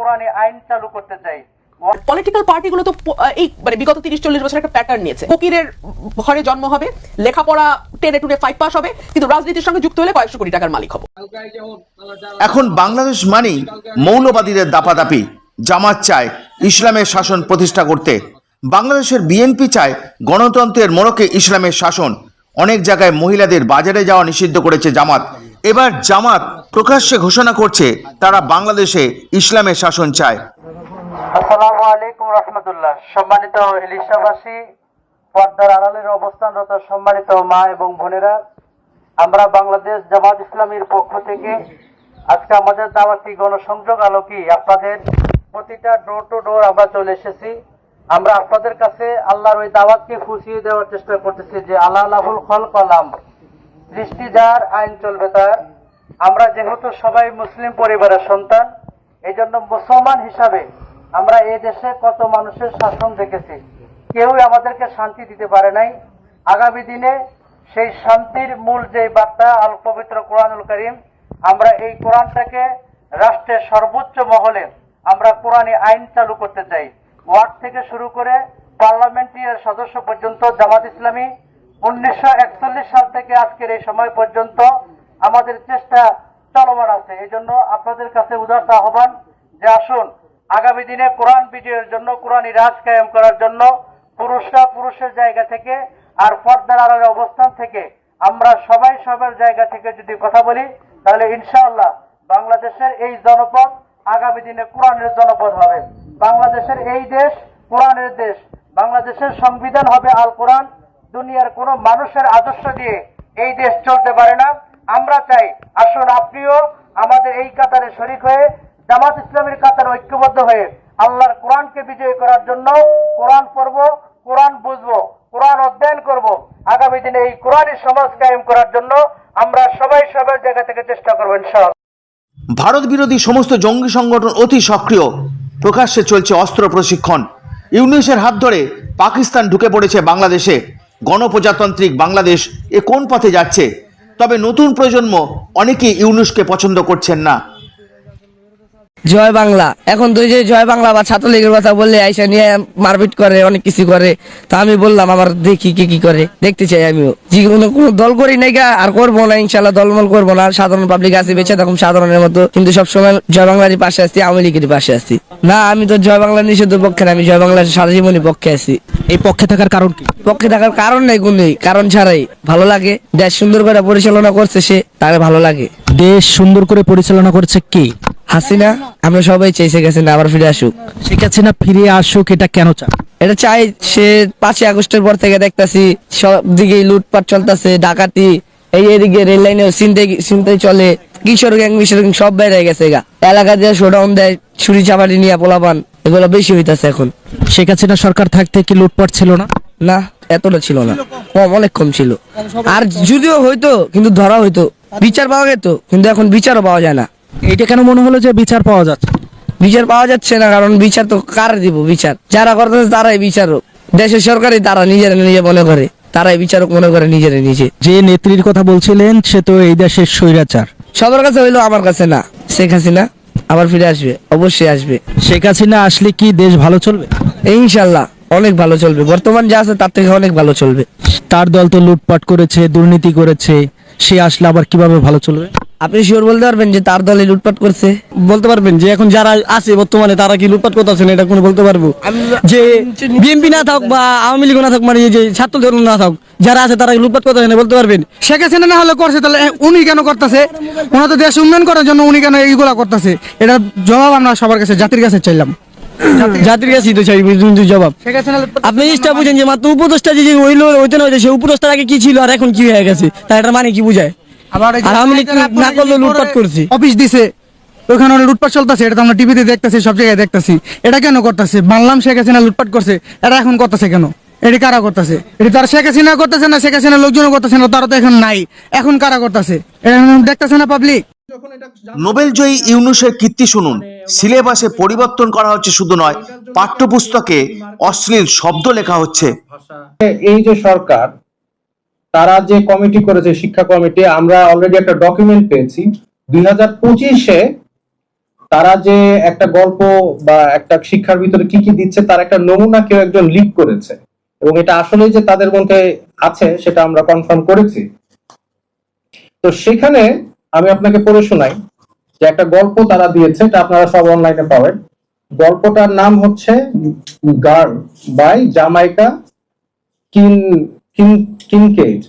কোরআনে আইন চালু করতে চাই। পলিটিক্যাল পার্টিগুলো তো এই মানে বিগত তিরিশ চল্লিশ বছর একটা প্যাটার্ন নিয়েছে। ফকিরের ঘরে জন্ম হবে লেখাপড়া টেনে টুনে ফাইভ পাস হবে কিন্তু রাজনীতির সঙ্গে যুক্ত হলে কয়েকশো কোটি টাকার মালিক হব। এখন বাংলাদেশ মানেই মৌলবাদীদের দাপাদাপি। জামাত চায় ইসলামের শাসন প্রতিষ্ঠা করতে। বাংলাদেশের বিএনপি চায় গণতন্ত্রের মোড়কে ইসলামের শাসন। অনেক জায়গায় মহিলাদের বাজারে যাওয়া নিষিদ্ধ করেছে জামাত। এবার জামাত প্রকাশ্যে ঘোষণা করছে তারা বাংলাদেশে ইসলামের শাসন চায়। আসসালামু আলাইকুম রহমতুল্লাহ। সম্মানিত এলিশাবাসী পর্দার আড়ালের অবস্থানরত সম্মানিত মা এবং বোনেরা, আমরা বাংলাদেশ জামাত ইসলামীর পক্ষ থেকে আজকে আমাদের দাওয়াতি গণসংযোগ আলোকি আপনাদের প্রতিটা ডোর টু ডোর আমরা চলে এসেছি। আমরা আপনাদের কাছে আল্লাহর ওই দাওয়াতকে ফুসিয়ে দেওয়ার চেষ্টা করতেছি যে আল্লাহ আল্লাহুল খল কলাম সৃষ্টি যার আইন চলবে তার। আমরা যেহেতু সবাই মুসলিম পরিবারের সন্তান এই জন্য মুসলমান হিসাবে আমরা এই দেশে কত মানুষের শাসন দেখেছি। কেউই আমাদেরকে শান্তি দিতে পারে নাই। আগামী দিনে সেই শান্তির মূল যে বার্তা, আল পবিত্র কোরআনুল করিম, আমরা এই কোরআনটাকে রাষ্ট্রের সর্বোচ্চ মহলে আমরা কোরআনী আইন চালু করতে চাই। ওয়ার্ড থেকে শুরু করে পার্লামেন্টের সদস্য পর্যন্ত জামাত ইসলামী উনিশশো একচল্লিশ সাল থেকে আজকের এই সময় পর্যন্ত আমাদের চেষ্টা চলমান আছে। এই জন্য আপনাদের কাছে উদার্ত আহ্বান যে আসুন, আগামী দিনে কোরআন বিজয়ের জন্য কোরআনী রাজ কায়েম করার জন্য পুরুষরা পুরুষের জায়গা থেকে আর পর্দার আড়ালের অবস্থান থেকে আমরা সবাই সবার জায়গা থেকে যদি কথা বলি, তাহলে ইনশাআল্লাহ বাংলাদেশের এই জনপদ আগামী দিনে কোরআনের জনপদ হবে। বাংলাদেশের এই দেশ কোরআনের দেশ। বাংলাদেশের সংবিধান হবে আল কোরআন। দুনিয়ার কোন মানুষের আদর্শ দিয়ে এই দেশ চলতে পারে না। আমরা চাই, আসুন আপনিও আমাদের এই কাতারে শরিক হয়ে, জামাত ইসলামের কাতারে ঐক্যবদ্ধ হয়ে আল্লাহর কোরআনকে বিজয় করার জন্য কোরআন পড়ব, কোরআন বুঝব, কোরআন অধ্যয়ন করব। আগামী দিনে এই কোরআনের সমাজ কায়েম করার জন্য আমরা সবাই সবার জায়গা থেকে চেষ্টা করব, ইনশাআল্লাহ। ভারত বিরোধী সমস্ত জঙ্গি সংগঠন অতি সক্রিয়। প্রকাশ্যে চলছে অস্ত্র প্রশিক্ষণ। ইউনিসের হাত ধরে পাকিস্তান ঢুকে পড়েছে বাংলাদেশে। গণপ্রজাতান্ত্রিক বাংলাদেশ এ কোন পথে যাচ্ছে? তবে নতুন প্রজন্ম অনেকেই ইউনুসকে পছন্দ করছেন না। জয় বাংলা। এখন তুই যে জয় বাংলা বা ছাত্রলীগের কথা বললে আইসা নিয়ে মারপিট করে অনেক কিছু করে তা আমি বললাম আমার দেখি কি কি করে। দেখতে চাই আমিও। জীবনে কোনো দল করি নাই গা আর করব না ইনশাল্লাহ দলমল করব না সাধারণ পাবলিক আছে বেঁচে থাকুন সাধারণের মতো। কিন্তু সবসময় জয় বাংলারই পাশে আসছি আওয়ামী লীগের পাশে আসছি না আমি তো জয় বাংলা নিষিদ্ধ পক্ষে না আমি জয় বাংলার সারা জীবনী পক্ষে আছি। এই পক্ষে থাকার কারণ কি? পক্ষে থাকার কারণ নেই কোনই কারণ ছাড়াই ভালো লাগে দেশ সুন্দর করে পরিচালনা করছে সে তার ভালো লাগে। দেশ সুন্দর করে পরিচালনা করছে কে? হাসিনা আমরা সবাই চাইছে গেছে না আবার ফিরে আসুক। শেখ হাসিনা ফিরে আসুক এটা কেন চান এটা চাই সে পাঁচই আগস্টের পর থেকে দেখতাছি সব দিকে লুটপাট চলতেছে ডাকাতি এই এদিকে রেল লাইনে চিনতে চিনতে চলে কিশোর গ্যাং মিশর গ্যাং সব বাইরে গেছে গা। এলাকা দিয়ে শোডাউন দেয় ছুরি চাপাটি নিয়ে পোলাপান এগুলো বেশি হইতাছে এখন। শেখ হাসিনা সরকার থাকতে কি লুটপাট ছিল না? না এতটা ছিল না কম অনেক কম ছিল। আর যদিও হইতো কিন্তু ধরা হইতো। বিচার পাওয়া যেত কিন্তু এখন বিচারও পাওয়া যায় না। এটা কেন মনে হলো যে বিচার পাওয়া যাচ্ছে? বিচার পাওয়া যাচ্ছে না কারণ বিচার তো কার দিব বিচার? যারা করতেছে তারাই বিচারক। দেশের সরকারই তারা নিজেরা নিজে মনে করে তারাই বিচারক মনে করে নিজেরা নিজে। যে নেত্রীর কথা বলছিলেন সে তো এই দেশের স্বৈরাচার। সবার কাছে হইল আমার কাছে না শেখ হাসিনা আবার ফিরে আসবে অবশ্যই আসবে। শেখ হাসিনা আসলে কি দেশ ভালো চলবে? ইনশাল্লাহ অনেক ভালো চলবে। বর্তমান যা আছে তার থেকে অনেক ভালো চলবে। তার দল তো লুটপাট করেছে দুর্নীতি করেছে সে আসলে আবার কীভাবে ভালো চলবে? আপনি শিওর বলতে পারবেন যে তার দলে লুটপাট করছে। বলতে পারবেন যে এখন যারা আছে বর্তমানে তারা কি লুটপাট করতেছেন এটা কোনো বলতে পারব? যে বিএনপি না থাক বা আওয়ামী লীগ না থাক মানে এই যে ছাত্র দল না থাক যারা আছে তারা লুটপাট করতেছেন বলতে পারবেন? শেখ হাসিনা না হলে করছে তাহলে উনি কেন করতেছে? ওনার তো দেশ উন্নয়ন করার জন্য উনি কেন এইগুলা করতেছে? এটা জবাব আমরা সবার কাছে জাতির কাছে চাইলাম। জাতির কাছেই তো চাই কিন্তু জবাব। আপনি জিনিসটা বুঝেন যে মাত্র উপদেষ্টা যে হইল হইতে না সে উপদেষ্টার আগে কি ছিল আর এখন কি হয়ে গেছে তাই এটা মানে কি বুঝায়? আর লীগ না করলেও লুটপাট করছি। অফিস দিছে ওখানে অনেক লুটপাট চলতেছে এটা তো আমরা টিভিতে দেখতেছি সব জায়গায় দেখতেছি। এটা কেন করতেছে? মানলাম শেখ হাসিনা লুটপাট করছে এটা এখন করতেছে কেন? এটি কারা করতেছে? এটি তার শেখ হাসিনা করতেছে না শেখ হাসিনা লোকজনও করতেছে না তারা তো এখন নাই। এখন কারা করতেছে? এটা দেখতেছে না পাবলিক নোবেলজয়ী ইউনুসের কীর্তি শুনুন। সিলেবাসে পরিবর্তন করা হচ্ছে শুধু নয় পাঠ্যপুস্তকে অশ্লীল শব্দ লেখা হচ্ছে। এই যে সরকার তারা যে কমিটি করেছে শিক্ষা কমিটি আমরা অলরেডি একটা ডকুমেন্ট পেয়েছি। দুই হাজার পঁচিশে তারা যে একটা গল্প বা একটা শিক্ষার ভিতরে কি কি দিচ্ছে তার একটা নমুনা কেউ একজন লিক করেছে। এবং এটা আসলে যে তাদের মধ্যে আছে সেটা আমরা কনফার্ম করেছি। তো সেখানে আমি আপনাকে পড়ে শোনাই যে একটা গল্প তারা দিয়েছে, এটা আপনারা সব অনলাইনে পাবেন। গল্পটার নাম হচ্ছে গার্ল বাই জামাইকা কিন কিন কিনকেড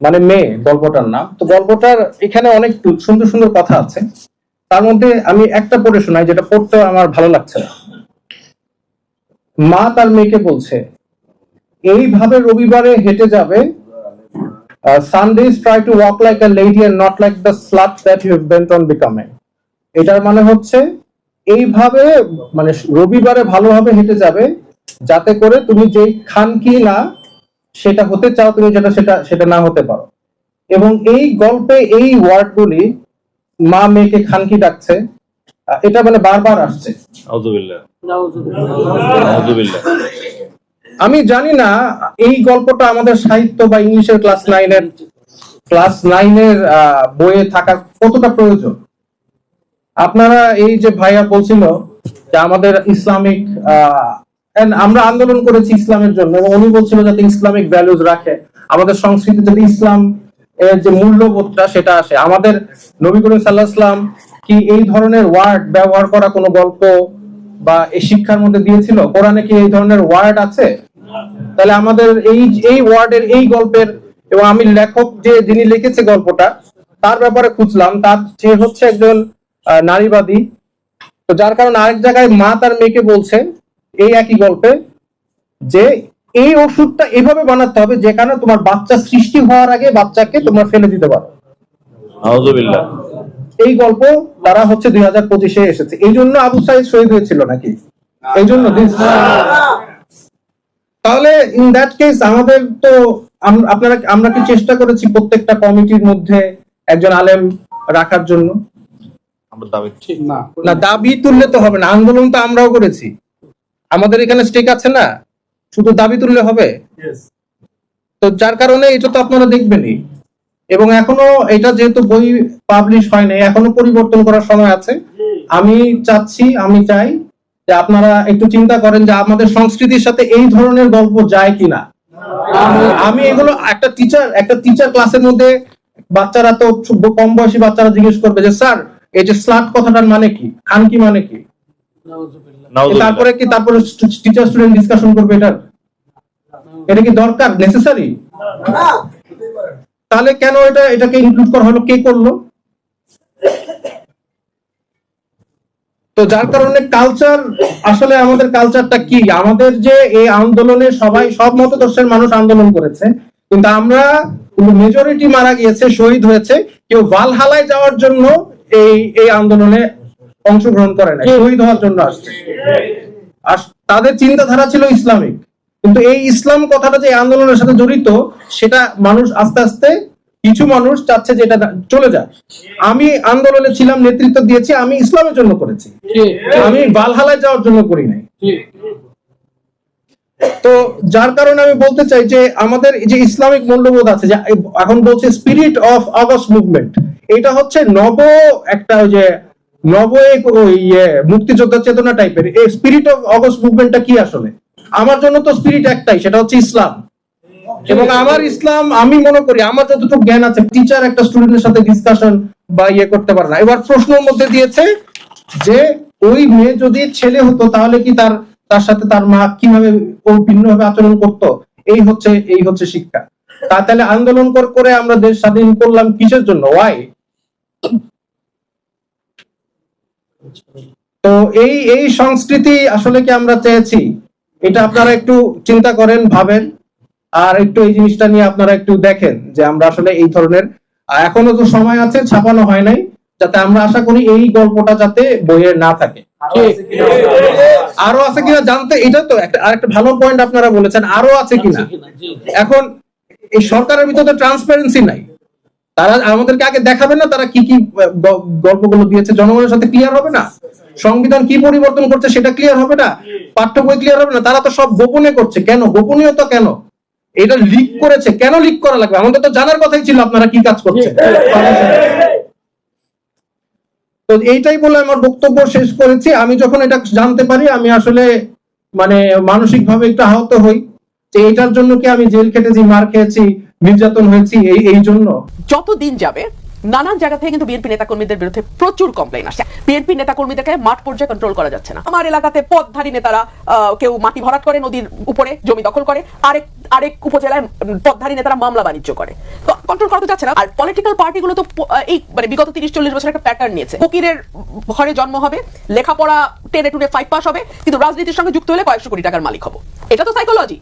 মানে মেয়ে গল্পটার নাম। তো গল্পটার এখানে অনেক সুন্দর সুন্দর কথা আছে। তার মধ্যে আমি একটা পড়ে শোনাই যেটা পড়তে আমার ভালো লাগছে না। মা তার মেয়েকে বলছে, এইভাবে রবিবারে হেঁটে যাবে Sundays try to walk like a lady and not like the slut that you bent on becoming এটার মানে হচ্ছে এইভাবে মানে রবিবারে ভালোভাবে হেঁটে যাবে যাতে করে তুমি যেই খান কি না সেটা হতে চাও তুমি যেটা সেটা সেটা না হতে পারো। এবং এই গল্পে এই ওয়ার্ডগুলি মা মেয়েকে খানকি ডাকছে। আহ, এটা মানে বারবার আসছে। আমি জানি না, এই গল্পটা আমাদের সাহিত্য বা ইংলিশের ক্লাস নাইনের ক্লাস নাইনের বইয়ে থাকা কতটা প্রয়োজন? আপনারা এই যে ভাইয়া বলছিল যে আমাদের ইসলামিক আমরা আন্দোলন করেছি ইসলামের জন্য, এবং উনি বলছিল যাতে ইসলামিক ভ্যালুজ রাখে, আমাদের সংস্কৃতি যাতে ইসলাম এর যে মূল্যবোধটা সেটা আসে। আমাদের নবী করিম সাল্লাহ ইসলাম কি এই ধরনের ওয়ার্ড ব্যবহার করা কোনো গল্প বা এই শিক্ষার মধ্যে দিয়েছিল? কোরআনে কি এই ধরনের ওয়ার্ড আছে? তাহলে আমাদের এই এই ওয়ার্ডের এই গল্পের এবং আমি লেখক যে যিনি লিখেছে গল্পটা তার ব্যাপারে খুঁজলাম। তার সে হচ্ছে একজন নারীবাদী। তো যার কারণে আরেক জায়গায় মা তার মেয়েকে বলছে এই একই গল্পে যে এই ওষুধটা এভাবে বানাতে হবে যেখানে তোমার বাচ্চা সৃষ্টি হওয়ার আগে বাচ্চাকে তোমরা ফেলে দিতে পারো। এই গল্প তারা হচ্ছে দুই হাজার পঁচিশে এসেছে। এই জন্য আবু সাইদ শহীদ হয়েছিল নাকি? এই জন্য তাহলে ইন দ্যাট কেস আমাদের তো আপনারা আমরা কি চেষ্টা করেছি প্রত্যেকটা কমিটির মধ্যে একজন আলেম রাখার জন্য? না। দাবি তুললে তো হবে না আন্দোলন তো আমরাও করেছি। আমাদের এখানে স্টেক আছে না শুধু দাবি তুললে হবে? তো যার কারণে এটা তো আপনারা দেখবেনই। এবং এখনও এটা যেহেতু বই পাবলিশ হয় নাই এখনও পরিবর্তন করার সময় আছে। আমি চাচ্ছি আমি চাই যে আপনারা একটু চিন্তা করেন যে আমাদের সংস্কৃতির সাথে এই ধরনের গল্প যায় কিনা। আমি এগুলো একটা টিচার একটা টিচার ক্লাসের মধ্যে বাচ্চারা তো খুব কম বয়সী বাচ্চারা জিজ্ঞেস করবে যে স্যার এই যে স্লাট কথাটার মানে কি? খান কি মানে কি? তারপরে কি তারপরে টিচার স্টুডেন্ট ডিসকাশন করবে এটা এটা কি দরকার? নেসেসারি তাহলে কেন এটা এটাকে ইনক্লুড করা হলো? কে করল? তো যার কারণে কালচার আসলে আমাদের কালচারটা কি? আমাদের যে এই আন্দোলনে সবাই, সব মতদর্শের মানুষ আন্দোলন করেছে। কিন্তু আমরা মেজরিটি মারা গিয়েছে, শহীদ হয়েছে। কেউ ভালহালায় যাওয়ার জন্য এই এই আন্দোলনে অংশগ্রহণ করে না শহীদ হওয়ার জন্য আসছে। তাদের চিন্তাধারা ছিল ইসলামিক। কিন্তু এই ইসলাম কথাটা যে আন্দোলনের সাথে জড়িত, সেটা মানুষ আস্তে আস্তে কিছু মানুষ চাচ্ছে যে এটা চলে যায় আমি আন্দোলনে ছিলাম নেতৃত্ব দিয়েছি আমি ইসলামের জন্য করেছি। আমি বালহালায় যাওয়ার জন্য করি নাই। তো যার কারণে আমি বলতে চাই যে আমাদের এই যে ইসলামিক মূল্যবোধ আছে যে এখন বলছে স্পিরিট অফ আগস্ট মুভমেন্ট এটা হচ্ছে নব একটা ওই যে নব এক ওই ইয়ে মুক্তিযোদ্ধা চেতনা টাইপের এই স্পিরিট অফ আগস্ট মুভমেন্টটা কি আসলে? আমার জন্য তো স্পিরিট একটাই সেটা হচ্ছে ইসলাম। এবং আমার ইসলাম, আমি মনে করি আমার যতটুকু জ্ঞান আছে টিচার একটা স্টুডেন্টের সাথে ডিসকাশন বা ইয়ে করতে পারে না। এবার প্রশ্নের মধ্যে দিয়েছে যে, ওই মেয়ে যদি ছেলে হতো, তাহলে কি তার তার সাথে তার মা কীভাবে ও ভিন্নভাবে আচরণ করতো? এই হচ্ছে এই হচ্ছে শিক্ষা। তা তাহলে আন্দোলন কর- আমরা দেশ স্বাধীন করলাম কিসের জন্য? ওয়াই তো এই এই সংস্কৃতি আসলে কি আমরা চেয়েছি? এটা আপনারা একটু চিন্তা করেন, ভাবেন। আর একটু এই জিনিসটা নিয়ে আপনারা একটু দেখেন যে আমরা আসলে এই ধরনের এখনও তো সময় আছে ছাপানো হয় নাই যাতে আমরা আশা করি এই গল্পটা যাতে বইয়ে না থাকে। আরও আছে কিনা জানতে এটা তো একটা আরেকটা ভালো পয়েন্ট আপনারা বলেছেন আরও আছে কিনা। এখন এই সরকারের ভিতরে তো ট্রান্সপারেন্সি নাই। তারা আমাদেরকে আগে দেখাবে না তারা কি কি গল্পগুলো দিয়েছে জনগণের সাথে ক্লিয়ার হবে না? সংবিধান কি পরিবর্তন করছে সেটা ক্লিয়ার হবে না? পাঠ্য বই ক্লিয়ার হবে না? তারা তো সব গোপনে করছে। কেন? গোপনীয়তা কেন? এটা লিক করেছে। কেন লিক করা লাগবে? আমাদের তো জানার কথাই ছিল আপনারা কি কাজ করছেন। তো তো এইটাই বলে আমার বক্তব্য শেষ করেছি। আমি যখন এটা জানতে পারি, আমি আসলে মানে মানসিক ভাবে একটু আহত হই। যে এটার জন্য কি আমি জেল খেটেছি, মার খেয়েছি, নির্যাতন হয়েছি, এই এই জন্য? যতদিন যাবে নানান জায়গা থেকে কিন্তু বিএনপি নেতাকর্মীদের বিরুদ্ধে প্রচুর কমপ্লেন আসছে। বিএনপি নেতাকর্মীদেরকে মাঠ পর্যায়ে কন্ট্রোল করা যাচ্ছে না। আমার এলাকাতে পদধারী নেতারা কেউ মাটি ভরাট করে, নদীর উপরে জমি দখল করে, আরেক আরেক উপজেলায় পদধারী নেতারা মামলা বাণিজ্য করে। তো কন্ট্রোল করা তো যাচ্ছে না। আর পলিটিক্যাল পার্টিগুলো তো এই মানে বিগত তিরিশ, চল্লিশ বছর একটা প্যাটার্ন নিয়েছে। ফকিরের ঘরে জন্ম হবে, লেখাপড়া টেনে টুনে ফাইভ পাস হবে, কিন্তু রাজনীতির সঙ্গে যুক্ত হলে কয়েকশো কোটি টাকার মালিক হব। এটা তো সাইকোলজি